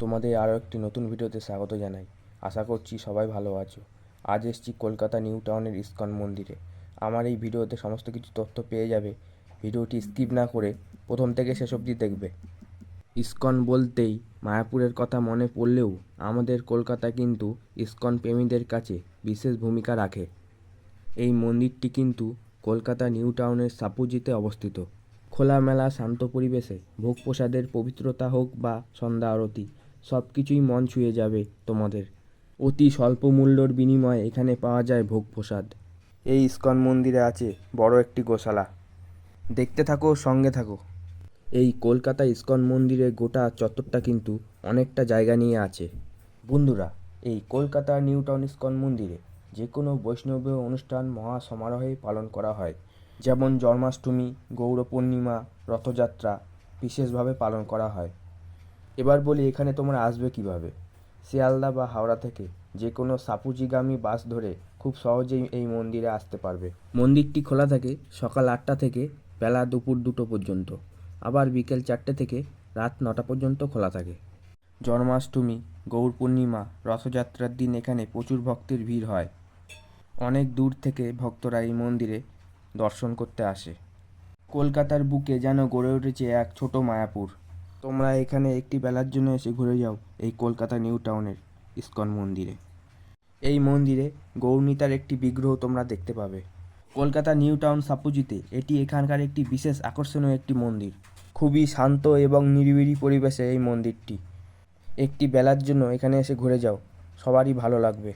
তোমাদের আরও একটি নতুন ভিডিওতে স্বাগত জানাই। আশা করছি সবাই ভালো আছো। আজ এসছি কলকাতা নিউ টাউনের ইস্কন মন্দিরে। আমার এই ভিডিওতে সমস্ত কিছু তথ্য পেয়ে যাবে। ভিডিওটি স্কিপ না করে প্রথম থেকে শেষ অবধি দেখবে। ইস্কন বলতেই মায়াপুরের কথা মনে পড়লেও আমাদের কলকাতা কিন্তু ইস্কন প্রেমীদের কাছে বিশেষ ভূমিকা রাখে। এই মন্দিরটি কিন্তু কলকাতা নিউ টাউনের সাপুজিতে অবস্থিত। খোলামেলা, শান্ত পরিবেশে ভোগ প্রসাদের পবিত্রতা হোক বা সন্ধ্যা আরতি সব কিছুই মন ছুঁয়ে যাবে তোমাদের। অতি স্বল্প মূল্যর বিনিময়ে এখানে পাওয়া যায় ভোগ প্রসাদ এই ইস্কন মন্দিরে আছে বড় একটি গোশালা। দেখতে থাকো, সঙ্গে থাকো। এই কলকাতা ইস্কন মন্দিরের গোটা চত্বরটা কিন্তু অনেকটা জায়গা নিয়ে আছে। বন্ধুরা, এই কলকাতা নিউ টাউন ইস্কন মন্দিরে যে কোনো বৈষ্ণবীয় অনুষ্ঠান মহা সমারোহে পালন করা হয়। যেমন জন্মাষ্টমী গৌর পূর্ণিমা রথযাত্রা বিশেষভাবে পালন করা হয়। এবার বলি এখানে তোমরা আসবে কীভাবে? শিয়ালদা বা হাওড়া থেকে যে কোনো সাপুজিগামী বাস ধরে খুব সহজেই এই মন্দিরে আসতে পারবে। মন্দিরটি খোলা থাকে সকাল আটটা থেকে বেলা দুপুর দুটো পর্যন্ত। আবার বিকেল চারটে থেকে রাত নটা পর্যন্ত খোলা থাকে। জন্মাষ্টমী, গৌর পূর্ণিমা, রথযাত্রার দিন এখানে প্রচুর ভক্তের ভিড় হয়। অনেক দূর থেকে ভক্তরা এই মন্দিরে দর্শন করতে আসে। কলকাতার বুকে যেন গড়ে উঠেছে এক ছোট মায়াপুর। তোমরা এখানে একটি বেলার জন্য এসে ঘুরে যাও এই কলকাতা নিউ টাউনের ইস্কন মন্দিরে। এই মন্দিরে গৌরনীতার একটি বিগ্রহ তোমরা দেখতে পাবে। কলকাতা নিউ টাউন সাপুজিতে এটি এখানকার একটি বিশেষ আকর্ষণীয় একটি মন্দির। খুবই শান্ত এবং নিরিবিলি পরিবেশে এই মন্দিরটি। একটি বেলার জন্য এখানে এসে ঘুরে যাও, সবারই ভালো লাগবে।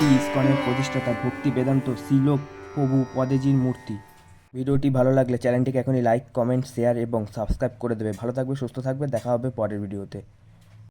এটি ইসকনের প্রতিষ্ঠাতা ভক্তি বেদান্ত শ্রীলোক প্রভু পদেজির মূর্তি। ভিডিওটি ভালো লাগলে চ্যানেলটিকে এখনই লাইক, কমেন্ট, শেয়ার এবং সাবস্ক্রাইব করে দেবে। ভালো থাকবে, সুস্থ থাকবে। দেখা হবে পরের ভিডিওতে।